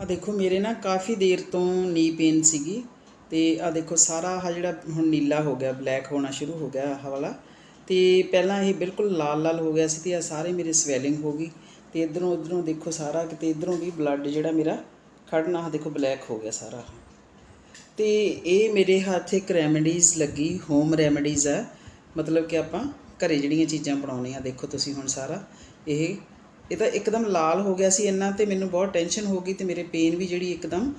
ਆ ਦੇਖੋ, ਮੇਰੇ ਨਾ ਕਾਫੀ ਦੇਰ ਤੋਂ ਨੀ ਪੇਨ ਸੀਗੀ ਤੇ ਆ ਦੇਖੋ, ਸਾਰਾ ਆਹ ਜਿਹੜਾ ਹੁਣ ਨੀਲਾ ਹੋ ਗਿਆ ਬਲੈਕ ਹੋਣਾ ਸ਼ੁਰੂ ਹੋ ਗਿਆ ਆਹ ਵਾਲਾ। ਤੇ ਪਹਿਲਾਂ ਇਹ ਬਿਲਕੁਲ ਲਾਲ ਲਾਲ ਹੋ ਗਿਆ ਸੀ ਤੇ ਆ ਸਾਰੇ ਮੇਰੇ ਸਵੈਲਿੰਗ ਹੋ ਗਈ। ਤੇ ਇਧਰੋਂ ਉਧਰੋਂ ਦੇਖੋ ਸਾਰਾ ਕਿਤੇ ਇਧਰੋਂ ਵੀ ਬਲੱਡ ਜਿਹੜਾ ਮੇਰਾ ਖੜਨਾ ਆ ਦੇਖੋ ਬਲੈਕ ਹੋ ਗਿਆ ਸਾਰਾ। ਤੇ ਇਹ ਮੇਰੇ ਹੱਥ ਇੱਕ ਰੈਮਡੀਜ਼ ਲੱਗੀ ਹੋਮ ਰੈਮਡੀਜ਼ ਆ। ਮਤਲਬ ਕਿ ਆਪਾਂ ਘਰੇ ਜਿਹੜੀਆਂ ਚੀਜ਼ਾਂ ਬਣਾਉਣੀਆਂ ਦੇਖੋ ਤੁਸੀਂ ਹੁਣ ਸਾਰਾ। ਇਹ ਇਹ ਤਾਂ ਇੱਕਦਮ ਲਾਲ ਹੋ ਗਿਆ ਸੀ ਇੰਨਾ ਤੇ ਮੈਨੂੰ ਬਹੁਤ ਟੈਨਸ਼ਨ ਹੋ ਗਈ ਤੇ ਮੇਰੇ ਪੇਨ ਵੀ ਜਿਹੜੀ ਇੱਕਦਮ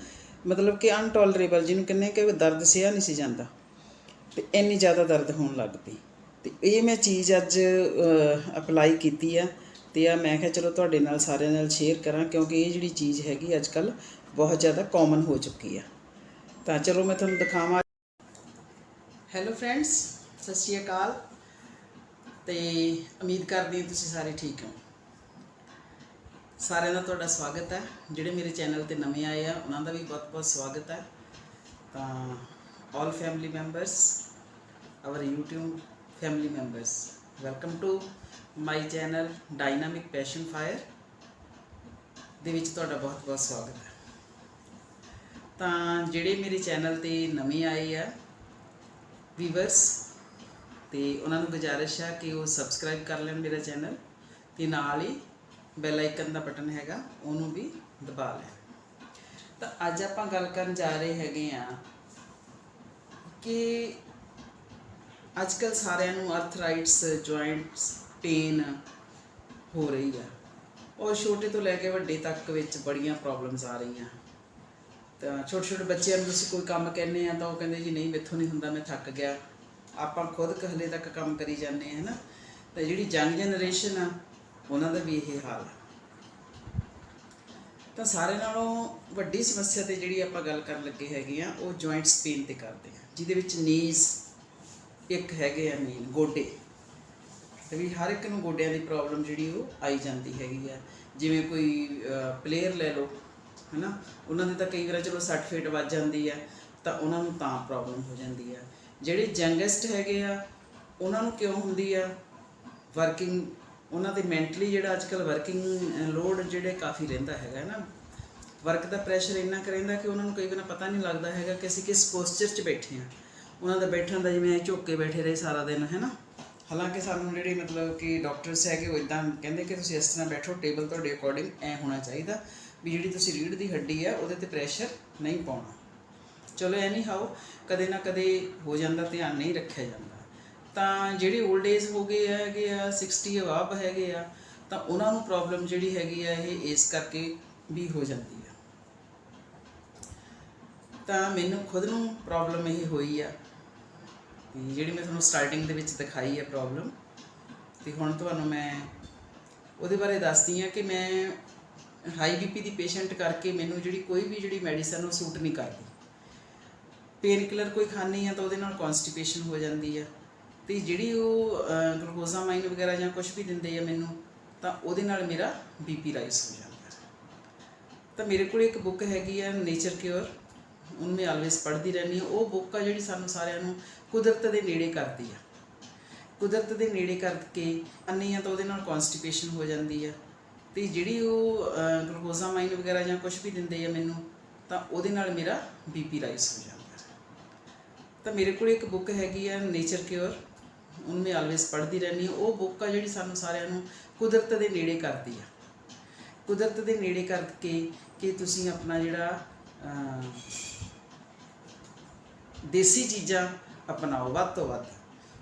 ਮਤਲਬ ਕਿ ਅਨਟੋਲਰੇਬਲ ਜਿਹਨੂੰ ਕਹਿੰਦੇ ਕਿ ਦਰਦ ਸਿਆ ਨਹੀਂ ਸੀ ਜਾਂਦਾ ਤੇ ਇੰਨੀ ਜ਼ਿਆਦਾ ਦਰਦ ਹੋਣ ਲੱਗ ਪਈ। ਤੇ ਇਹ ਮੈਂ ਚੀਜ਼ ਅੱਜ ਅਪਲਾਈ ਕੀਤੀ ਆ ਤੇ ਆ ਮੈਂ ਕਿਹਾ ਚਲੋ ਤੁਹਾਡੇ ਨਾਲ ਸਾਰਿਆਂ ਨਾਲ ਸ਼ੇਅਰ ਕਰਾਂ ਕਿਉਂਕਿ ਇਹ ਜਿਹੜੀ ਚੀਜ਼ ਹੈਗੀ ਅੱਜ ਕੱਲ ਬਹੁਤ ਜ਼ਿਆਦਾ ਕਾਮਨ ਹੋ ਚੁੱਕੀ ਆ। ਤਾਂ ਚਲੋ ਮੈਂ ਤੁਹਾਨੂੰ ਦਿਖਾਵਾਂ। ਹੈਲੋ ਫਰੈਂਡਸ ਸਤਿ ਸ਼੍ਰੀ ਅਕਾਲ ਤੇ ਉਮੀਦ ਕਰਦੀ ਹਾਂ ਤੁਸੀਂ ਸਾਰੇ ਠੀਕ ਹੋ ਸਾਰਿਆਂ ਦਾ ਤੁਹਾਡਾ ਸਵਾਗਤ ਹੈ। ਜਿਹੜੇ ਮੇਰੇ ਚੈਨਲ ਤੇ ਨਵੇਂ ਆਏ ਆ, ਉਹਨਾਂ ਦਾ ਵੀ ਬਹੁਤ-ਬਹੁਤ ਸਵਾਗਤ ਹੈ। ਤਾਂ all family members our YouTube family members welcome to my channel dynamic passion fire ਦੇ ਵਿੱਚ ਤੁਹਾਡਾ ਬਹੁਤ-ਬਹੁਤ ਸਵਾਗਤ ਹੈ। ਤਾਂ ਜਿਹੜੇ ਮੇਰੇ ਚੈਨਲ ਤੇ ਨਵੇਂ ਆਏ ਆ ਵੀਵਰਸ ਤੇ ਉਹਨਾਂ ਨੂੰ ਗੁਜ਼ਾਰਿਸ਼ ਹੈ ਕਿ ਉਹ ਸਬਸਕ੍ਰਾਈਬ ਕਰ ਲੈਣ ਮੇਰਾ ਚੈਨਲ, ਤੇ ਨਾਲ ਹੀ ਬੈਲ ਆਈਕਨ ਦਾ ਬਟਨ ਹੈਗਾ, ਉਹਨੂੰ ਵੀ ਦਬਾ ਲੈਣ ਤਾਂ ਅੱਜ ਆਪਾਂ ਗੱਲ ਕਰਨ ਜਾ ਰਹੇ ਹੈਗੇ ਆ ਕਿ ਅੱਜ ਕੱਲ ਸਾਰਿਆਂ ਨੂੰ ਆਰਥਰਾਈਟਸ ਜੁਆਇੰਟਸ ਪੇਨ ਹੋ ਰਹੀ ਆ। ਔਰ ਛੋਟੇ ਤੋਂ ਲੈ ਕੇ ਵੱਡੇ ਤੱਕ ਵਿੱਚ ਬੜੀਆਂ ਪ੍ਰੋਬਲਮਸ ਆ ਰਹੀਆਂ। ਤਾਂ ਛੋਟੇ ਛੋਟੇ ਬੱਚਿਆਂ ਨੂੰ ਤੁਸੀਂ ਕੋਈ ਕੰਮ ਕਹਿੰਦੇ ਆ ਤਾਂ ਉਹ ਕਹਿੰਦੇ ਜੀ, ਨਹੀਂ, ਮੈਥੋਂ ਨਹੀਂ ਹੁੰਦਾ, ਮੈਂ ਥੱਕ ਗਿਆ। ਆਪਾਂ ਖੁਦ ਹਲੇ ਤੱਕ ਕੰਮ ਕਰੀ ਜਾਂਦੇ ਆ, ਹਨਾ? ਤੇ ਜਿਹੜੀ ਯੰਗ ਜਨਰੇਸ਼ਨ ਆ ਉਹਨਾਂ ਦਾ ਵੀ ਇਹ ਹਾਲ ਹੈ। ਤਾਂ ਸਾਰੇ ਨਾਲੋਂ ਵੱਡੀ ਸਮੱਸਿਆ ਤੇ ਜਿਹੜੀ ਆਪਾਂ ਗੱਲ ਕਰਨ ਲੱਗੇ ਹੈਗੇ ਆ, ਉਹ ਜੁਆਇੰਟਸ ਪੇਨ ਤੇ ਕਰਦੇ ਆ, ਜਿਹਦੇ ਵਿੱਚ ਨੀਜ਼ ਇੱਕ ਹੈਗੇ ਆ ਮੇਨ ਗੋਡੇ। ਤੇ ਵੀ ਹਰ ਇੱਕ ਨੂੰ ਗੋਡਿਆਂ ਦੀ ਪ੍ਰੋਬਲਮ ਜਿਹੜੀ ਉਹ ਆਈ ਜਾਂਦੀ ਹੈਗੀ ਆ। ਜਿਵੇਂ ਕੋਈ ਪਲੇਅਰ ਲੈ ਲਓ, ਹਨਾ? ਉਹਨਾਂ ਦੇ ਤਾਂ ਕਈ ਵਾਰ ਚਲੋ ਸੱਟ ਫੇਟ ਵੱਜ ਜਾਂਦੀ ਆ, ਤਾਂ ਉਹਨਾਂ ਨੂੰ ਤਾਂ ਪ੍ਰੋਬਲਮ ਹੋ ਜਾਂਦੀ ਆ। ਜਿਹੜੇ ਯੰਗੈਸਟ ਹੈਗੇ ਆ, ਉਹਨਾਂ ਨੂੰ ਕਿਉਂ ਹੁੰਦੀ ਆ? ਵਰਕਿੰਗ ਉਹਨਾਂ ਦੇ ਮੈਂਟਲੀ ਜਿਹੜਾ ਅੱਜਕੱਲ ਵਰਕਿੰਗ ਲੋਡ ਜਿਹੜੇ ਕਾਫੀ ਰਹਿੰਦਾ ਹੈਗਾ ਨਾ? ਵਰਕ ਦਾ ਪ੍ਰੈਸ਼ਰ ਇੰਨਾ ਕੁ ਰਹਿੰਦਾ ਕਿ ਉਹਨਾਂ ਨੂੰ ਕਈ ਵਾਰ ਪਤਾ ਨਹੀਂ ਲੱਗਦਾ ਹੈਗਾ ਕਿ ਅਸੀਂ ਕਿਸ ਪੋਸਚਰ 'ਚ ਬੈਠੇ ਆ ਉਹਨਾਂ ਦਾ ਬੈਠਣ ਦਾ ਜਿਵੇਂ ਝੁੱਕ ਕੇ ਬੈਠੇ ਰਹੇ ਸਾਰਾ ਦਿਨ, ਹੈ ਨਾ? ਹਾਲਾਂਕਿ ਸਾਨੂੰ ਜਿਹੜੇ ਮਤਲਬ ਕਿ ਡਾਕਟਰਸ ਹੈਗੇ ਉਹ ਇਦਾਂ ਕਹਿੰਦੇ ਕਿ ਤੁਸੀਂ ਇਸ ਤਰ੍ਹਾਂ ਬੈਠੋ ਟੇਬਲ ਤੁਹਾਡੇ ਅਕੋਰਡਿੰਗ ਐ ਹੋਣਾ ਚਾਹੀਦਾ ਵੀ ਜਿਹੜੀ ਤੁਸੀਂ ਰੀੜ ਦੀ ਹੱਡੀ ਆ ਉਹਦੇ ਤੇ ਪ੍ਰੈਸ਼ਰ ਨਹੀਂ ਪਾਉਣਾ। ਚਲੋ ਐਨੀ ਹਾਓ ਕਦੇ ਨਾ ਕਦੇ ਹੋ ਜਾਂਦਾ ਧਿਆਨ ਨਹੀਂ ਰੱਖਿਆ ਜਾਂਦਾ। ਤਾਂ ਜਿਹੜੇ 올ਡ ਏਜ ਹੋ ਗਏ ਹੈਗੇ ਆ 60 ਅਵਾਬ ਹੈਗੇ ਆ, ਤਾਂ ਉਹਨਾਂ ਨੂੰ ਪ੍ਰੋਬਲਮ ਜਿਹੜੀ ਹੈਗੀ ਆ, ਇਹ ਇਸ ਕਰਕੇ ਵੀ ਹੋ ਜਾਂਦੀ ਆ। ਤਾਂ ਮੈਨੂੰ ਖੁਦ ਨੂੰ ਪ੍ਰੋਬਲਮ ਇਹ ਹੋਈ ਆ ਜਿਹੜੀ ਮੈਂ ਤੁਹਾਨੂੰ ਸਟਾਰਟਿੰਗ ਦੇ ਵਿੱਚ ਦਿਖਾਈ ਆ ਪ੍ਰੋਬਲਮ ਤੇ ਹੁਣ ਤੁਹਾਨੂੰ ਮੈਂ ਉਹਦੇ ਬਾਰੇ ਦੱਸਦੀ ਆ ਕਿ ਮੈਂ ਹਾਈ ਬੀਪੀ ਦੀ ਪੇਸ਼ੈਂਟ ਕਰਕੇ ਮੈਨੂੰ ਜਿਹੜੀ ਕੋਈ ਵੀ ਜਿਹੜੀ ਮੈਡੀਸਨ ਉਹ ਸੂਟ ਨਹੀਂ ਕਰਦੀ। ਪੇਨ ਕਿਲਰ ਕੋਈ ਖਾਣੀ ਆ, ਤਾਂ ਉਹਦੇ ਨਾਲ ਕਨਸਟੀਪੇਸ਼ਨ ਹੋ ਜਾਂਦੀ ਆ। ਤੇ ਜਿਹੜੀ ਉਹ ਗਲੂਕੋਜ਼ਾਮਾਈਨ ਵਗੈਰਾ ਜਾਂ ਕੁਝ ਵੀ ਦਿੰਦੇ ਆ ਮੈਨੂੰ, ਤਾਂ ਉਹਦੇ ਨਾਲ ਮੇਰਾ ਬੀਪੀ ਰਾਈਜ਼ ਹੋ ਜਾਂਦਾ ਤਾਂ ਮੇਰੇ ਕੋਲ ਇੱਕ ਬੁੱਕ ਹੈਗੀ ਆ ਨੇਚਰ ਕਿਉਰ ਉਹਨੂੰ ਮੈਂ ਆਲਵੇਸ ਪੜ੍ਹਦੀ ਰਹਿੰਦੀ ਹਾਂ। ਉਹ ਬੁੱਕ ਆ ਜਿਹੜੀ ਸਾਨੂੰ ਸਾਰਿਆਂ ਨੂੰ ਕੁਦਰਤ ਦੇ ਨੇੜੇ ਕਰਦੀ ਆ। ਕੁਦਰਤ ਦੇ ਨੇੜੇ ਕਰਕੇ ਅੰਨੀ ਆ ਤਾਂ ਉਹਦੇ ਨਾਲ ਕਨਸਟੀਪੇਸ਼ਨ ਹੋ ਜਾਂਦੀ ਆ। ਤੇ ਜਿਹੜੀ ਉਹ ਗਲੂਕੋਜ਼ਾਮਾਈਨ ਵਗੈਰਾ ਜਾਂ ਕੁਝ ਵੀ ਦਿੰਦੇ ਆ ਮੈਨੂੰ, ਤਾਂ ਉਹਦੇ ਨਾਲ ਮੇਰਾ ਬੀਪੀ ਰਾਈਜ਼ ਹੋ ਜਾਂਦਾ ਤਾਂ ਮੇਰੇ ਕੋਲ ਇੱਕ ਬੁੱਕ ਹੈਗੀ ਆ ਨੇਚਰ ਕਿਉਰ ਉਹਨੂੰ ਮੈਂ ਆਲਵੇਸ ਪੜ੍ਹਦੀ ਰਹਿੰਦੀ ਹਾਂ। ਉਹ ਬੁੱਕ ਆ ਜਿਹੜੀ ਸਾਨੂੰ ਸਾਰਿਆਂ ਨੂੰ ਕੁਦਰਤ ਦੇ ਨੇੜੇ ਕਰਦੀ ਆ। ਕੁਦਰਤ ਦੇ ਨੇੜੇ ਕਰਕੇ ਕਿ ਤੁਸੀਂ ਆਪਣਾ ਜਿਹੜਾ ਦੇਸੀ ਚੀਜ਼ਾਂ ਅਪਣਾਓ ਵੱਧ ਤੋਂ ਵੱਧ।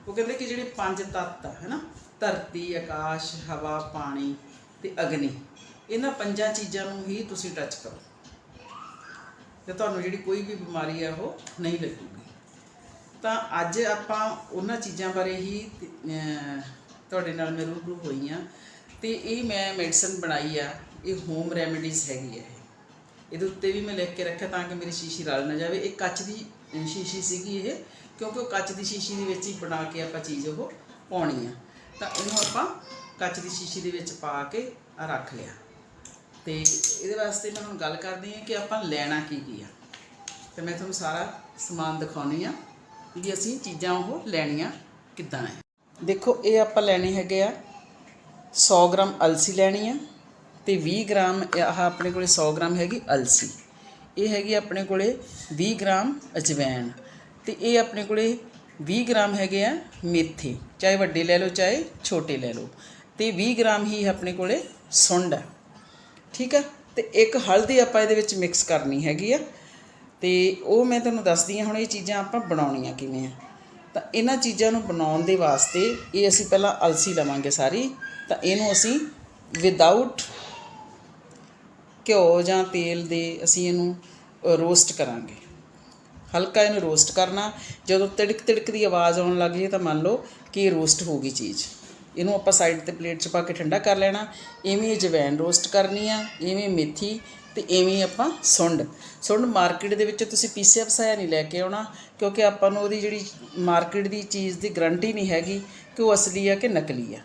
ਉਹ ਕਹਿੰਦੇ ਕਿ ਜਿਹੜੇ ਪੰਜ ਤੱਤ ਆ, ਹੈਨਾ? ਧਰਤੀ, ਆਕਾਸ਼, ਹਵਾ, ਪਾਣੀ ਤੇ ਅਗਨੀ। ਇਹਨਾਂ ਪੰਜਾਂ ਚੀਜ਼ਾਂ ਨੂੰ ਹੀ ਤੁਸੀਂ ਟੱਚ ਕਰੋ। ਤੇ ਤੁਹਾਨੂੰ ਜਿਹੜੀ ਕੋਈ ਵੀ ਬਿਮਾਰੀ ਆ, ਉਹ ਨਹੀਂ ਲੱਗੂਗੀ। ਤਾਂ ਅੱਜ ਆਪਾਂ ਉਹਨਾਂ ਚੀਜ਼ਾਂ ਬਾਰੇ ਹੀ ਤੁਹਾਡੇ ਨਾਲ ਮੈਂ ਰੂਬਰੂ ਹੋਈ ਆ ਤੇ ਇਹ ਮੈਂ ਮੈਡੀਸਨ ਬਣਾਈ ਆ, ਇਹ ਹੋਮ ਰੈਮੇਡੀਜ਼ ਹੈਗੀ ਹੈ ਇਹਦੇ ਉੱਤੇ ਵੀ ਮੈਂ ਲਿਖ ਕੇ ਰੱਖਿਆ ਤਾਂ ਕਿ ਮੇਰੀ ਸ਼ੀਸ਼ੀ ਰਲ ਨਾ ਜਾਵੇ। ਇਹ ਕੱਚ ਦੀ ਸ਼ੀਸ਼ੀ ਸੀਗੀ ਇਹ, ਕਿਉਂਕਿ ਉਹ ਕੱਚ ਦੀ ਸ਼ੀਸ਼ੀ ਦੇ ਵਿੱਚ ਹੀ ਬਣਾ ਕੇ ਆਪਾਂ ਚੀਜ਼ ਉਹ ਪਾਉਣੀ ਆ। ਤਾਂ ਇਹਨੂੰ ਆਪਾਂ ਕੱਚ ਦੀ ਸ਼ੀਸ਼ੀ ਦੇ ਵਿੱਚ ਪਾ ਕੇ ਰੱਖ ਲਿਆ। ਤੇ ਇਹਦੇ ਵਾਸਤੇ ਮੈਂ ਹੁਣ ਗੱਲ ਕਰਦੀ ਹਾਂ ਕਿ ਆਪਾਂ ਲੈਣਾ ਕੀ ਕੀ ਆ। ਤੇ ਮੈਂ ਤੁਹਾਨੂੰ ਸਾਰਾ ਸਮਾਨ ਦਿਖਾਉਣੀ ਆ। ਵੀ ਅਸੀਂ ਚੀਜ਼ਾਂ ਉਹ ਲੈਣੀਆਂ ਕਿੱਦਾਂ ਹੈ? ਦੇਖੋ, ਇਹ ਆਪਾਂ ਲੈਣੇ ਹੈਗੇ ਆ 100 ਗ੍ਰਾਮ ਅਲਸੀ ਲੈਣੀ ਆ ਤੇ 20 ਗ੍ਰਾਮ ਆਹ ਆਪਣੇ ਕੋਲੇ 100 ਗ੍ਰਾਮ ਹੈਗੀ ਅਲਸੀ। ਇਹ ਹੈਗੀ ਆਪਣੇ ਕੋਲੇ 20 ਗ੍ਰਾਮ ਅਜਵਾਇਣ ਤੇ ਇਹ ਆਪਣੇ ਕੋਲੇ 20 ਗ੍ਰਾਮ ਹੈਗੇ ਆ ਮੇਥੇ। ਚਾਹੇ ਵੱਡੇ ਲੈ ਲਓ, ਚਾਹੇ ਛੋਟੇ ਲੈ ਲਓ। ਤੇ 20 ਗ੍ਰਾਮ ਹੀ ਆਪਣੇ ਕੋਲੇ ਸੁੰਡ ਹੈ ਠੀਕ ਆ? ਤੇ ਇੱਕ ਹਲਦੀ ਆਪਾਂ ਇਹਦੇ ਵਿੱਚ ਮਿਕਸ ਕਰਨੀ ਹੈਗੀ ਆ। ਤੇ ਉਹ ਮੈਂ ਤੁਹਾਨੂੰ ਦੱਸਦੀ ਹਾਂ ਹੁਣ ਇਹ ਚੀਜ਼ਾਂ ਆਪਾਂ ਬਣਾਉਣੀਆਂ ਕਿਵੇਂ ਆ। ਤਾਂ ਇਹਨਾਂ ਚੀਜ਼ਾਂ ਨੂੰ ਬਣਾਉਣ ਦੇ ਵਾਸਤੇ ਇਹ ਅਸੀਂ ਪਹਿਲਾਂ ਅਲਸੀ ਲਵਾਂਗੇ ਸਾਰੀ, ਤਾਂ ਇਹਨੂੰ ਅਸੀਂ ਵਿਦਆਊਟ ਘਿਓ ਜਾਂ ਤੇਲ ਦੇ ਅਸੀਂ ਇਹਨੂੰ ਰੋਸਟ ਕਰਾਂਗੇ। ਹਲਕਾ ਇਹਨੂੰ ਰੋਸਟ ਕਰਨਾ, ਜਦੋਂ ਤਿੜਕ ਤਿੜਕ ਦੀ ਆਵਾਜ਼ ਆਉਣ ਲੱਗ ਜੇ ਤਾਂ ਮੰਨ ਲਓ ਕਿ ਇਹ ਰੋਸਟ ਹੋ ਗਈ ਚੀਜ਼। ਇਹਨੂੰ ਆਪਾਂ ਸਾਈਡ ਤੇ ਪਲੇਟ 'ਚ ਪਾ ਕੇ ਠੰਡਾ ਕਰ ਲੈਣਾ, ਇਵੇਂ ਹੀ ਜਵੈਨ ਰੋਸਟ ਕਰਨੀ ਆ, ਇਵੇਂ ਮੇਥੀ ਤੇ ਇਵੇਂ ਆਪਾਂ ਸੁੰਡ। ਸੁੰਡ ਮਾਰਕੀਟ ਦੇ ਵਿੱਚ ਤੁਸੀਂ ਪੀਸਿਆ ਪਸਾਇਆ ਨਹੀਂ ਲੈ ਕੇ ਆਉਣਾ, ਕਿਉਂਕਿ ਆਪਾਂ ਨੂੰ ਉਹਦੀ ਜਿਹੜੀ ਮਾਰਕੀਟ ਦੀ ਚੀਜ਼ ਦੀ ਗਰੰਟੀ ਨਹੀਂ ਹੈਗੀ ਕਿ ਉਹ ਅਸਲੀ ਆ ਕਿ ਨਕਲੀ ਆ।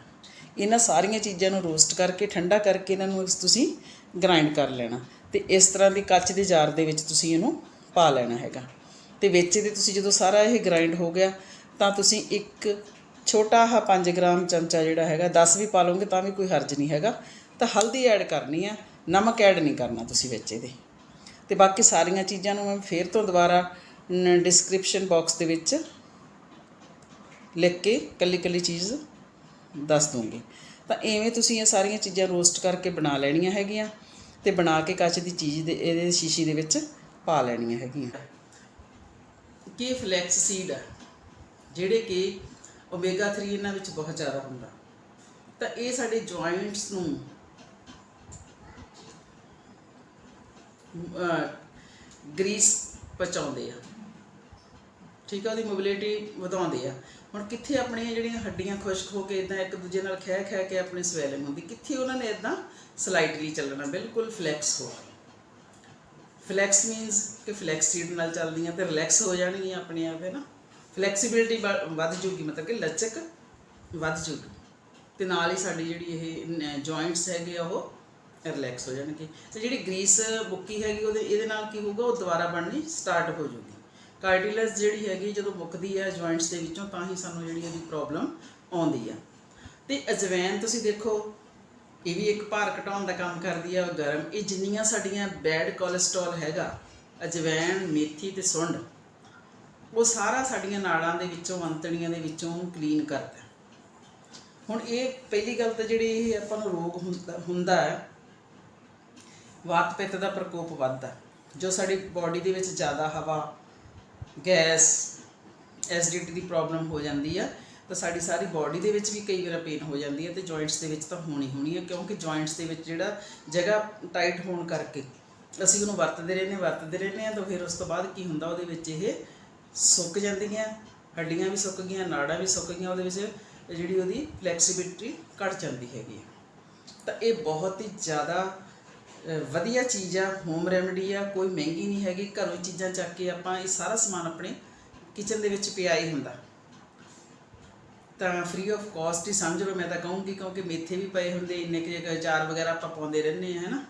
ਇਹਨਾਂ ਸਾਰੀਆਂ ਚੀਜ਼ਾਂ ਨੂੰ ਰੋਸਟ ਕਰਕੇ, ਠੰਡਾ ਕਰਕੇ ਇਹਨਾਂ ਨੂੰ ਤੁਸੀਂ ਗ੍ਰਾਈਂਡ ਕਰ ਲੈਣਾ। ਤੇ ਇਸ ਤਰ੍ਹਾਂ ਦੀ ਕੱਚ ਦੇ ਜਾਰ ਦੇ ਵਿੱਚ ਤੁਸੀਂ ਇਹਨੂੰ ਪਾ ਲੈਣਾ ਹੈਗਾ। ਤੇ ਵਿੱਚ ਇਹਦੇ ਤੁਸੀਂ ਜਦੋਂ ਸਾਰਾ ਇਹ ਗ੍ਰਾਈਂਡ ਹੋ ਗਿਆ, ਤਾਂ ਤੁਸੀਂ ਇੱਕ ਛੋਟਾ ਹਾ 5 ਗ੍ਰਾਮ ਚਮਚਾ ਜਿਹੜਾ ਹੈਗਾ 10 ਵੀ ਪਾ ਲਓਗੇ ਤਾਂ ਵੀ ਕੋਈ ਹਰਜ ਨਹੀਂ ਹੈਗਾ। ਤਾਂ ਹਲਦੀ ਐਡ ਕਰਨੀ ਆ। ਨਮਕ ਐਡ ਨਹੀਂ ਕਰਨਾ ਤੁਸੀਂ ਵਿੱਚ ਇਹਦੇ। ਤੇ ਬਾਕੀ ਸਾਰੀਆਂ ਚੀਜ਼ਾਂ ਨੂੰ ਮੈਂ ਫੇਰ ਤੋਂ ਦੁਬਾਰਾ ਡਿਸਕ੍ਰਿਪਸ਼ਨ ਬਾਕਸ ਦੇ ਵਿੱਚ ਲਿਖ ਕੇ ਕੱਲੀ ਕੱਲੀ ਚੀਜ਼ ਦੱਸ ਦੂੰਗੀ। ਤਾਂ ਐਵੇਂ ਤੁਸੀਂ ਇਹ ਸਾਰੀਆਂ ਚੀਜ਼ਾਂ ਰੋਸਟ ਕਰਕੇ ਬਣਾ ਲੈਣੀਆਂ ਹੈਗੀਆਂ ਤੇ ਬਣਾ ਕੇ ਕੱਚ ਦੀ ਚੀਜ਼ ਦੇ ਇਹਦੇ ਸ਼ੀਸ਼ੀ ਦੇ ਵਿੱਚ ਪਾ ਲੈਣੀਆਂ ਹੈਗੀਆਂ। ਕੀ ਫਲੈਕਸ ਸੀਡ ਹੈ ਜਿਹੜੇ ਕਿ ਓਮੇਗਾ 3 ਇਹਨਾਂ ਵਿੱਚ ਬਹੁਤ ਜ਼ਿਆਦਾ ਹੁੰਦਾ। ਤਾਂ ਇਹ ਸਾਡੇ ਜੁਆਇੰਟਸ ਨੂੰ ਗਰੀਸ ਪਹੁੰਚਾਉਂਦੇ ਆ। ਠੀਕ ਆ, ਉਹਦੀ ਮੋਬਿਲਿਟੀ ਵਧਾਉਂਦੇ ਆ। ਹੁਣ ਕਿੱਥੇ ਆਪਣੀਆਂ ਜਿਹੜੀਆਂ ਹੱਡੀਆਂ ਖੁਸ਼ਕ ਹੋ ਕੇ ਇਦਾਂ ਇੱਕ ਦੂਜੇ ਨਾਲ ਖਹਿ ਖਹਿ ਕੇ ਆਪਣੀ ਸਵੈਲਿੰਗ ਹੁੰਦੀ, ਕਿੱਥੇ ਉਹਨਾਂ ਨੇ ਇਦਾਂ ਸਲਾਈਟਲੀ ਚੱਲਣਾ, ਬਿਲਕੁਲ ਫਲੈਕਸ ਹੋ। ਫਲੈਕਸ ਮੀਨਸ ਕਿ ਫਲੈਕਸ ਸੀਡ ਨਾਲ ਚੱਲਦੀਆਂ ਤੇ ਰਿਲੈਕਸ ਹੋ ਜਾਣਗੀਆਂ ਆਪਣੇ ਆਪ ਹੈ ਨਾ? ਫਲੈਕਸਿਬਿਲਿਟੀ ਵੱਧ ਜੂਗੀ, ਮਤਲਬ ਕਿ ਲਚਕ ਵੱਧ ਜੂਗੀ। ਤੇ ਨਾਲ ਹੀ ਸਾਡੀ ਜਿਹੜੀ ਇਹ ਜੁਆਇੰਟਸ ਹੈਗੇ ਆ ਉਹ ਰਿਲੈਕਸ ਹੋ ਜਾਣਗੇ। ਤੇ ਜਿਹੜੀ ਗਰੀਸ ਬੁੱਕੀ ਹੈਗੀ ਉਹਦੇ, ਇਹਦੇ ਨਾਲ ਕੀ ਹੋਊਗਾ, ਉਹ ਦੁਬਾਰਾ ਬਣਨੀ ਸਟਾਰਟ ਹੋ ਜੂਗੀ ਕਾਰਟਿਲੇਜ ਜਿਹੜੀ ਹੈਗੀ, ਜਦੋਂ ਮੁੱਕਦੀ ਹੈ ਜੁਆਇੰਟਸ ਦੇ ਵਿੱਚੋਂ, ਤਾਂ ਹੀ ਸਾਨੂੰ ਜਿਹੜੀ ਇਹਦੀ ਪ੍ਰੋਬਲਮ ਆਉਂਦੀ ਆ। ਤੇ ਅਜਵੈਨ, ਤੁਸੀਂ ਦੇਖੋ, ਇਹ ਵੀ ਇੱਕ ਭਾਰ ਘਟਾਉਣ ਦਾ ਕੰਮ ਕਰਦੀ ਆ ਗਰਮ। ਇਹ ਜਿੰਨੀਆਂ ਸਾਡੀਆਂ ਬੈਡ ਕੋਲੇਸਟ੍ਰੋਲ ਹੈਗਾ, ਅਜਵੈਨ, ਮੇਥੀ ਤੇ ਸੁੰਡ, ਉਹ ਸਾਰਾ ਸਾਡੀਆਂ ਨਾੜਾਂ ਦੇ ਵਿੱਚੋਂ ਅੰਤੜੀਆਂ ਦੇ ਵਿੱਚੋਂ ਕਲੀਨ ਕਰਦਾ। ਹੁਣ ਇਹ ਪਹਿਲੀ ਗੱਲ ਤਾਂ ਜਿਹੜੀ ਇਹ ਆਪਾਂ ਨੂੰ ਰੋਗ ਹੁੰਦਾ ਹੁੰਦਾ ਹੈ ਵਾਤ ਪਿੱਤ ਦਾ ਪ੍ਰਕੋਪ ਵੱਧਦਾ ਜੋ ਸਾਡੀ ਬਾਡੀ ਦੇ ਵਿੱਚ ਜ਼ਿਆਦਾ ਹਵਾ ਗੈਸ ਐਸਿਡਿਟੀ ਦੀ ਪ੍ਰੋਬਲਮ ਹੋ ਜਾਂਦੀ ਆ, ਤਾਂ ਸਾਡੀ ਸਾਰੀ ਬਾਡੀ ਦੇ ਵਿੱਚ ਵੀ ਕਈ ਵਾਰ ਪੇਨ ਹੋ ਜਾਂਦੀ ਹੈ ਤੇ ਜੁਆਇੰਟਸ ਦੇ ਵਿੱਚ ਤਾਂ ਹੋਣੀ ਹੋਣੀ ਹੈ ਕਿਉਂਕਿ ਜੁਆਇੰਟਸ ਦੇ ਵਿੱਚ ਜਿਹੜਾ ਜਗ੍ਹਾ ਟਾਈਟ ਹੋਣ ਕਰਕੇ ਅਸੀਂ ਉਹਨੂੰ ਵਰਤਦੇ ਰਹਿੰਦੇ ਹਾਂ, ਵਰਤਦੇ ਰਹਿੰਦੇ ਹਾਂ, ਤਾਂ ਫਿਰ ਉਸ ਤੋਂ ਬਾਅਦ ਕੀ ਹੁੰਦਾ, ਉਹਦੇ ਵਿੱਚ ਇਹ ਸੁੱਕ ਜਾਂਦੀਆਂ, ਹੱਡੀਆਂ ਵੀ ਸੁੱਕ ਗਈਆਂ, ਨਾੜਾਂ ਵੀ ਸੁੱਕ ਗਈਆਂ, ਉਹਦੇ ਵਿੱਚ ਜਿਹੜੀ ਉਹਦੀ ਫਲੈਕਸੀਬਿਲਟੀ ਘਟ ਜਾਂਦੀ ਹੈਗੀ ਹੈ ਤਾਂ ਇਹ ਬਹੁਤ ਹੀ ਜ਼ਿਆਦਾ ਵਧੀਆ ਚੀਜ਼ ਆ ਹੋਮ ਰੈਮਡੀ ਆ, ਕੋਈ ਮਹਿੰਗੀ ਨਹੀਂ ਹੈਗੀ, ਘਰੋਂ ਚੀਜ਼ਾਂ ਚੱਕ ਕੇ ਆਪਾਂ ਇਹ ਸਾਰਾ ਸਮਾਨ ਆਪਣੇ ਕਿਚਨ ਦੇ ਵਿੱਚ ਪਿਆ ਹੀ ਹੁੰਦਾ। ਤਾਂ ਫ੍ਰੀ ਆਫ ਕਾਸਟ ਹੀ ਸਮਝ ਲਓ, ਮੈਂ ਤਾਂ ਕਹੂੰਗੀ ਕਿਉਂਕਿ ਮੇਥੇ ਵੀ ਪਏ ਹੁੰਦੇ, ਇੰਨੇ ਕਿ ਜਗ੍ਹਾ ਅਚਾਰ ਵਗੈਰਾ ਆਪਾਂ ਪਾਉਂਦੇ ਰਹਿੰਦੇ ਆ ਹੈਨਾ।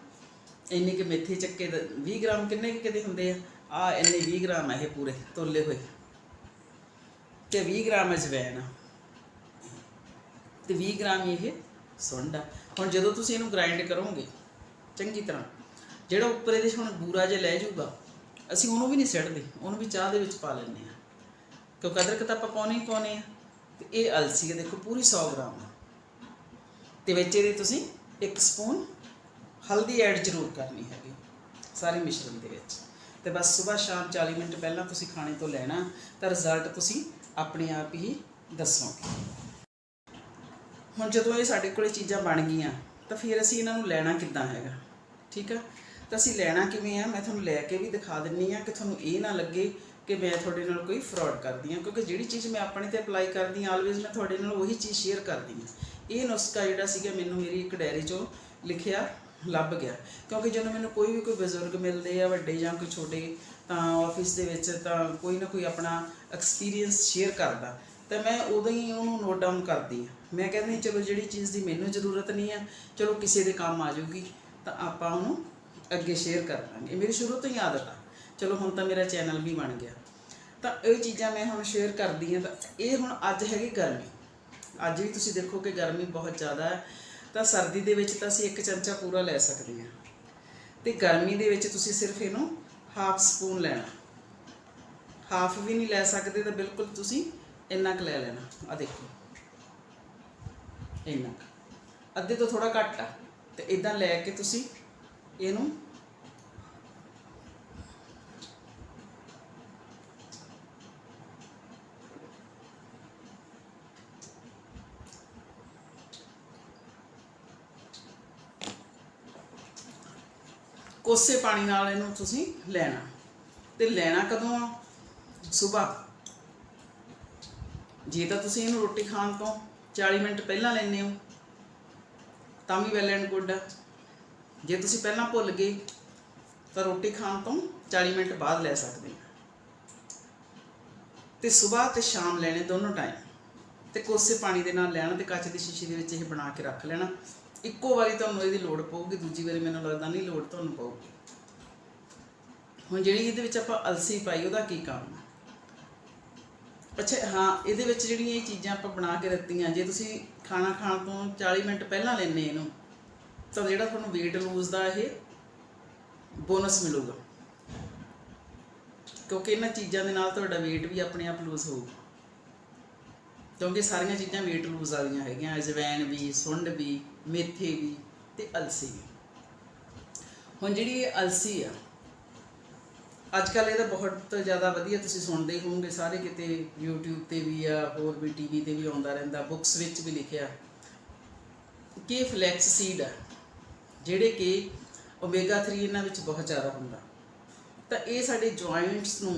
ਇੰਨੇ ਕਿ ਮੇਥੇ ਚੱਕੇ ਦਾ 20 ਗ੍ਰਾਮ ਕਿੰਨੇ ਕੁ ਕਿਤੇ ਹੁੰਦੇ ਆ? ਆ ਇੰਨੇ 20 ਗ੍ਰਾਮ ਆ ਇਹ ਪੂਰੇ, ਤੋਲੇ ਹੋਏ। ਤੇ 20 ਗ੍ਰਾਮ ਅਜਵਾਇਣ ਆ ਤੇ 20 ਗ੍ਰਾਮ ਇਹ ਸੁੰਡ ਆ। ਹੁਣ ਜਦੋਂ ਤੁਸੀਂ ਇਹਨੂੰ ਗ੍ਰਾਈਂਡ ਕਰੋਗੇ ਚੰਗੀ ਤਰ੍ਹਾਂ। ਜਿਹੜਾ ਉੱਪਰ ਇਹਦੇ 'ਚ ਹੁਣ ਬੂਰਾ ਜਿਹਾ ਲੈ ਜਾਊਗਾ, ਅਸੀਂ ਉਹਨੂੰ ਵੀ ਨਹੀਂ ਸਿੱਟਦੇ, ਉਹਨੂੰ ਵੀ ਚਾਹ ਦੇ ਵਿੱਚ ਪਾ ਲੈਂਦੇ ਆ ਕਿਉਂਕਿ ਅਦਰਕ ਤਾਂ ਆਪਾਂ ਪਾਉਣੇ ਹੀ ਪਾਉਣੇ ਆ। ਤੇ ਇਹ ਅਲਸੀ ਹੈ ਦੇਖੋ ਪੂਰੀ 100 ਗ੍ਰਾਮ ਆ। ਤੇ ਵਿੱਚ ਇਹਦੇ ਤੁਸੀਂ ਇੱਕ ਸਪੂਨ ਹਲਦੀ ਐਡ ਜ਼ਰੂਰ ਕਰਨੀ ਹੈਗੀ, ਸਾਰੇ ਮਿਸ਼ਰਣ ਦੇ ਵਿੱਚ। ਤੇ ਬਸ ਸਵੇਰ ਸ਼ਾਮ 40 ਮਿੰਟ ਪਹਿਲਾਂ ਤੁਸੀਂ ਖਾਣੇ ਤੋਂ ਲੈਣਾ, ਤਾਂ ਰਿਜ਼ਲਟ ਤੁਸੀਂ ਆਪਣੇ ਆਪ ਹੀ ਦੱਸੋਗੇ। ਹੁਣ ਜਦੋਂ ਇਹ ਸਾਡੇ ਕੋਲੇ ਚੀਜ਼ਾਂ ਬਣ ਗਈਆਂ, ਤਾਂ ਫਿਰ ਅਸੀਂ ਇਹਨਾਂ ਨੂੰ ਲੈਣਾ ਕਿੱਦਾਂ ਹੈਗਾ? ਠੀਕ ਆ? ਤਾਂ ਅਸੀਂ ਲੈਣਾ ਕਿਵੇਂ ਆ? ਮੈਂ ਤੁਹਾਨੂੰ ਲੈ ਕੇ ਵੀ ਦਿਖਾ ਦਿੰਨੀ ਆ ਕਿ ਤੁਹਾਨੂੰ ਇਹ ਨਾ ਲੱਗੇ ਕਿ ਮੈਂ ਤੁਹਾਡੇ ਨਾਲ ਕੋਈ ਫਰਾਡ ਕਰਦੀ ਆ। ਕਿਉਂਕਿ ਜਿਹੜੀ ਚੀਜ਼ ਮੈਂ ਆਪਣੇ ਤੇ ਅਪਲਾਈ ਕਰਦੀ ਆ ਆਲਵੇਜ਼ ਮੈਂ ਤੁਹਾਡੇ ਨਾਲ ਉਹੀ ਚੀਜ਼ ਸ਼ੇਅਰ ਕਰਦੀ ਆ। ਇਹ ਨੁਸਖਾ ਜਿਹੜਾ ਸੀਗਾ ਮੈਨੂੰ ਮੇਰੀ ਇੱਕ ਡਾਇਰੀ 'ਚੋਂ ਲਿਖਿਆ ਲੱਭ ਗਿਆ। ਕਿਉਂਕਿ ਜਦੋਂ ਮੈਨੂੰ ਕੋਈ ਵੀ ਕੋਈ ਬਜ਼ੁਰਗ ਮਿਲਦੇ ਆ, ਵੱਡੇ ਜਾਂ ਕੋਈ ਛੋਟੇ, ਤਾਂ ਆਫਿਸ ਦੇ ਵਿੱਚ ਤਾਂ ਕੋਈ ਨਾ ਕੋਈ ਆਪਣਾ ਐਕਸਪੀਰੀਅੰਸ ਸ਼ੇਅਰ ਕਰਦਾ। ਤਾਂ ਮੈਂ ਉਦੋਂ ਹੀ ਉਹਨੂੰ ਨੋਟ ਡਾਊਨ ਕਰਦੀ ਆ। ਮੈਂ ਕਹਿੰਦੀ ਚਲੋ ਜਿਹੜੀ ਚੀਜ਼ ਦੀ ਮੈਨੂੰ ਜ਼ਰੂਰਤ ਨਹੀਂ ਆ, ਚਲੋ ਕਿਸੇ ਦੇ ਕੰਮ ਆ ਜਾਊਗੀ। ਤਾਂ ਆਪਾਂ ਉਹਨੂੰ ਅੱਗੇ ਸ਼ੇਅਰ ਕਰ ਲਾਂਗੇ ਮੇਰੀ ਸ਼ੁਰੂ ਤੋਂ ਹੀ ਆਦਤ ਆ। ਚਲੋ ਹੁਣ ਤਾਂ ਮੇਰਾ ਚੈਨਲ ਵੀ ਬਣ ਗਿਆ। ਤਾਂ ਇਹ ਚੀਜ਼ਾਂ ਮੈਂ ਹੁਣ ਸ਼ੇਅਰ ਕਰਦੀ ਆ ਤਾਂ ਇਹ ਹੁਣ ਅੱਜ ਹੈਗੀ ਗਰਮੀ। ਅੱਜ ਵੀ ਤੁਸੀਂ ਦੇਖੋ ਕਿ ਗਰਮੀ ਬਹੁਤ ਜ਼ਿਆਦਾ ਹੈ। ਤਾਂ ਸਰਦੀ ਦੇ ਵਿੱਚ ਤਾਂ ਅਸੀਂ ਇੱਕ ਚਮਚਾ ਪੂਰਾ ਲੈ ਸਕਦੇ ਹਾਂ। ਤੇ ਗਰਮੀ ਦੇ ਵਿੱਚ ਤੁਸੀਂ ਸਿਰਫ ਇਹਨੂੰ ਹਾਫ ਸਪੂਨ ਲੈਣਾ। ਹਾਫ ਵੀ ਨਹੀਂ ਲੈ ਸਕਦੇ ਤਾਂ ਬਿਲਕੁਲ ਤੁਸੀਂ ਇੰਨਾ ਕੁ ਲੈ ਲੈਣਾ। ਆ ਦੇਖੋ। ਇੰਨਾ ਕੁ। ਅੱਧੇ ਤੋਂ ਥੋੜਾ ਘੱਟ ਆ। ਤੇ ਇਦਾਂ ਲੈ ਕੇ ਤੁਸੀਂ ਇਹਨੂੰ ਕੋਸੇ ਪਾਣੀ ਨਾਲ ਇਹਨੂੰ ਤੁਸੀਂ ਲੈਣਾ। ਤੇ ਲੈਣਾ ਕਦੋਂ ਆ? ਸਵੇਰ ਜੇ ਤਾਂ ਤੁਸੀਂ ਇਹਨੂੰ ਰੋਟੀ ਖਾਣ ਤੋਂ 40 ਮਿੰਟ ਪਹਿਲਾਂ ਲੈਂਦੇ ਹੋ ਤਾਂ ਵੀ ਵੈਲ ਐਂਡ ਗੁੱਡ ਜੇ ਤੁਸੀਂ ਪਹਿਲਾਂ ਭੁੱਲ ਗਏ, ਤਾਂ ਰੋਟੀ ਖਾਣ ਤੋਂ 40 ਮਿੰਟ ਬਾਅਦ ਲੈ ਸਕਦੇ ਹੋ ਤੇ ਸਵੇਰ ਤੇ ਸ਼ਾਮ ਲੈਣੇ ਦੋਨੋਂ ਟਾਈਮ ਤੇ ਕੋਸੇ ਪਾਣੀ ਦੇ ਨਾਲ ਲੈਣਾ ਤੇ ਕੱਚ ਦੀ ਸ਼ੀਸ਼ੀ ਦੇ ਵਿੱਚ ਇਹ ਬਣਾ ਕੇ ਰੱਖ ਲੈਣਾ। ਇੱਕੋ ਵਾਰੀ ਤੁਹਾਨੂੰ ਇਹਦੀ ਲੋੜ ਪਊਗੀ, ਦੂਜੀ ਵਾਰੀ ਮੈਨੂੰ ਲੱਗਦਾ ਨਹੀਂ ਲੋੜ ਤੁਹਾਨੂੰ ਪਊਗੀ। ਹੁਣ ਜਿਹੜੀ ਇਹਦੇ ਵਿੱਚ ਆਪਾਂ ਅਲਸੀ ਪਾਈ, ਉਹਦਾ ਕੀ ਕੰਮ ਹੈ ਅੱਛਾ, ਹਾਂ, ਇਹਦੇ ਵਿੱਚ ਜਿਹੜੀਆਂ ਇਹ ਚੀਜ਼ਾਂ ਆਪਾਂ ਬਣਾ ਕੇ ਦਿੱਤੀਆਂ, ਜੇ ਤੁਸੀਂ ਖਾਣਾ ਖਾਣ ਤੋਂ 40 ਮਿੰਟ ਪਹਿਲਾਂ ਲੈਣੇ ਇਹਨੂੰ, ਤਾਂ ਜਿਹੜਾ ਤੁਹਾਨੂੰ weight lose ਦਾ ਇਹ ਬੋਨਸ ਮਿਲੂਗਾ। ਕਿਉਂਕਿ ਇਹਨਾਂ ਚੀਜ਼ਾਂ ਦੇ ਨਾਲ ਤੁਹਾਡਾ weight ਵੀ ਆਪਣੇ ਆਪ ਲੂਜ਼ ਹੋਊਗਾ। ਕਿਉਂਕਿ ਸਾਰੀਆਂ ਚੀਜ਼ਾਂ weight lose ਵਾਲੀਆਂ ਹੈਗੀਆਂ ਅਜਵੈਨ ਵੀ, ਸੁੰਡ ਵੀ, ਮੇਥੇ ਵੀ ਤੇ ਅਲਸੀ ਵੀ। ਹੁਣ ਜਿਹੜੀ ਇਹ ਅਲਸੀ ਆ ਅੱਜ ਕੱਲ ਇਹਦਾ ਬਹੁਤ ਜ਼ਿਆਦਾ ਵਧੀਆ ਤੁਸੀਂ ਸੁਣਦੇ ਹੀ ਹੋਵੋਗੇ, ਸਾਰੇ ਕਿਤੇ YouTube ਤੇ ਵੀ ਆ, ਹੋਰ ਵੀ ਟੀਵੀ ਤੇ ਵੀ ਆਉਂਦਾ ਰਹਿੰਦਾ ਬੁੱਕਸ ਵਿੱਚ ਵੀ ਲਿਖਿਆ। ਕਿ ਫਲੈਕਸ ਸੀਡ ਆ, ਜਿਹੜੇ ਕਿ ਓਮੇਗਾ 3 ਇਹਨਾਂ ਵਿੱਚ ਬਹੁਤ ਜ਼ਿਆਦਾ ਹੁੰਦਾ। ਤਾਂ ਇਹ ਸਾਡੇ ਜੁਆਇੰਟਸ ਨੂੰ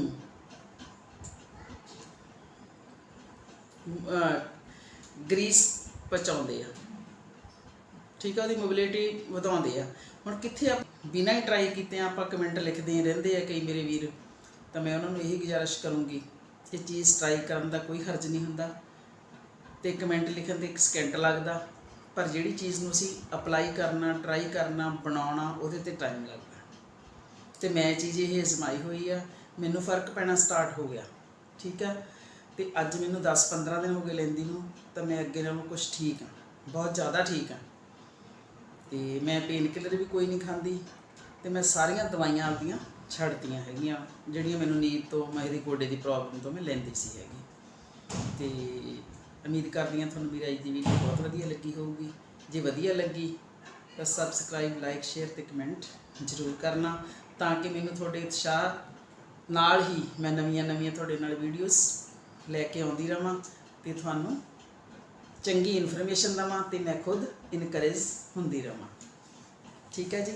ਗਰੀਸ ਪਹੁੰਚਾਉਂਦੇ ਆ। ਠੀਕ ਆ, ਉਹਦੀ ਮੋਬਿਲਿਟੀ ਵਧਾਉਂਦੇ ਆ। ਹੁਣ ਕਿੱਥੇ ਆ ਬਿਨਾਂ ਹੀ ਟਰਾਈ ਕੀਤੇ ਆਪਾਂ ਕਮੈਂਟ ਲਿਖਦੇ ਹੀ ਰਹਿੰਦੇ ਆ ਕਈ ਮੇਰੇ ਵੀਰ, ਤਾਂ ਮੈਂ ਉਹਨਾਂ ਨੂੰ ਇਹੀ ਗੁਜ਼ਾਰਿਸ਼ ਕਰੂੰਗੀ ਕਿ ਚੀਜ਼ ਟਰਾਈ ਕਰਨ ਦਾ ਕੋਈ ਹਰਜ ਨਹੀਂ ਹੁੰਦਾ ਤੇ ਕਮੈਂਟ ਲਿਖਣ ਤੇ ਇੱਕ ਸਕਿੰਟ ਲੱਗਦਾ, ਪਰ ਜਿਹੜੀ ਚੀਜ਼ ਨੂੰ ਅਸੀਂ ਅਪਲਾਈ ਕਰਨਾ ਟਰਾਈ ਕਰਨਾ, ਬਣਾਉਣਾ, ਉਹਦੇ ਤੇ ਟਾਈਮ ਲੱਗਦਾ। ਤੇ ਮੈਂ ਚੀਜ਼ ਇਹ ਅਜ਼ਮਾਈ ਹੋਈ ਆ, ਮੈਨੂੰ ਫ਼ਰਕ ਪੈਣਾ ਸਟਾਰਟ ਹੋ ਗਿਆ, ਠੀਕ ਆ? ਤੇ ਅੱਜ ਮੈਨੂੰ 10-15 ਦਿਨ ਹੋ ਗਏ ਲੈਂਦੀ ਨੂੰ, ਤਾਂ ਮੈਂ ਅੱਗੇ ਨਾਲੋਂ ਕੁਝ ਠੀਕ ਆ, ਬਹੁਤ ਜ਼ਿਆਦਾ ਠੀਕ ਆ। ਤੇ ਮੈਂ ਪੇਨ ਕਿਲਰ ਵੀ ਕੋਈ ਨਹੀਂ ਖਾਂਦੀ ਤੇ ਮੈਂ ਸਾਰੀਆਂ ਦਵਾਈਆਂ ਆਪਦੀਆਂ ਛੱਡਤੀਆਂ ਹੈਗੀਆਂ। ਜਿਹੜੀਆਂ ਮੈਨੂੰ ਨੀਂਦ ਤੋਂ ਮੇਰੀ ਗੋਡੇ ਦੀ ਪ੍ਰੋਬਲਮ ਤੋਂ ਮੈਂ ਲੈਂਦੀ ਸੀ ਹੈਗੀ। ਤੇ ਉਮੀਦ ਕਰਦੀ ਹਾਂ ਤੁਹਾਨੂੰ ਮੇਰੀ ਅੱਜ ਦੀ ਵੀਡੀਓ ਬਹੁਤ ਵਧੀਆ ਲੱਗੀ ਹੋਊਗੀ। ਜੇ ਵਧੀਆ ਲੱਗੀ, ਤਾਂ ਸਬਸਕ੍ਰਾਈਬ ਲਾਈਕ ਸ਼ੇਅਰ ਤੇ ਕਮੈਂਟ ਜ਼ਰੂਰ ਕਰਨਾ ਤਾਂ ਕਿ ਮੈਨੂੰ ਤੁਹਾਡੇ ਉਤਸ਼ਾਹ ਨਾਲ ਹੀ ਮੈਂ ਨਵੀਆਂ ਨਵੀਆਂ ਤੁਹਾਡੇ ਨਾਲ ਵੀਡੀਓਜ਼ ਲੈ ਕੇ ਆਉਂਦੀ ਰਵਾਂ ਤੇ ਤੁਹਾਨੂੰ ਚੰਗੀ ਇਨਫੋਰਮੇਸ਼ਨ ਦਵਾਂ ਤੇ ਮੈਂ ਖੁਦ ਇਨਕਰੇਜ ਹੁੰਦੀ ਰਵਾਂ। ਠੀਕ ਹੈ ਜੀ?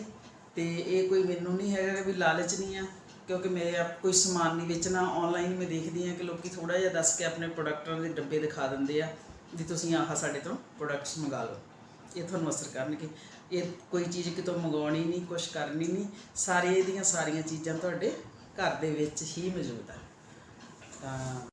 ਤੇ ਇਹ ਕੋਈ ਮੈਨੂੰ ਨਹੀਂ ਹੈਗਾ ਵੀ ਲਾਲਚ ਨਹੀਂ ਆ, ਕਿਉਂਕਿ ਮੇਰੇ ਆਪ ਕੋਈ ਸਮਾਨ ਨਹੀਂ ਵੇਚਣਾ ਆਨਲਾਈਨ ਮੈਂ ਦੇਖਦੀ ਆ ਕਿ ਲੋਕੀ ਥੋੜਾ ਜਿਹਾ ਦੱਸ ਕੇ ਆਪਣੇ ਪ੍ਰੋਡਕਟਾਂ ਦੇ ਡੱਬੇ ਦਿਖਾ ਦਿੰਦੇ ਆ ਵੀ ਤੁਸੀਂ ਆਹ ਸਾਡੇ ਤੋਂ ਪ੍ਰੋਡਕਟਸ ਮੰਗਾ ਲਓ। ਇਹ ਤੁਹਾਨੂੰ ਅਸਰ ਕਰਨਗੇ। ਇਹ ਕੋਈ ਚੀਜ਼ ਕਿਤੋਂ ਮੰਗਾਉਣੀ ਨਹੀਂ ਕੁਝ ਕਰਨੀ ਨਹੀਂ, ਸਾਰੇ ਇਹਦੀਆਂ ਸਾਰੀਆਂ ਚੀਜ਼ਾਂ ਤੁਹਾਡੇ ਘਰ ਦੇ ਵਿੱਚ ਹੀ ਮੌਜੂਦ ਆ। ਤਾਂ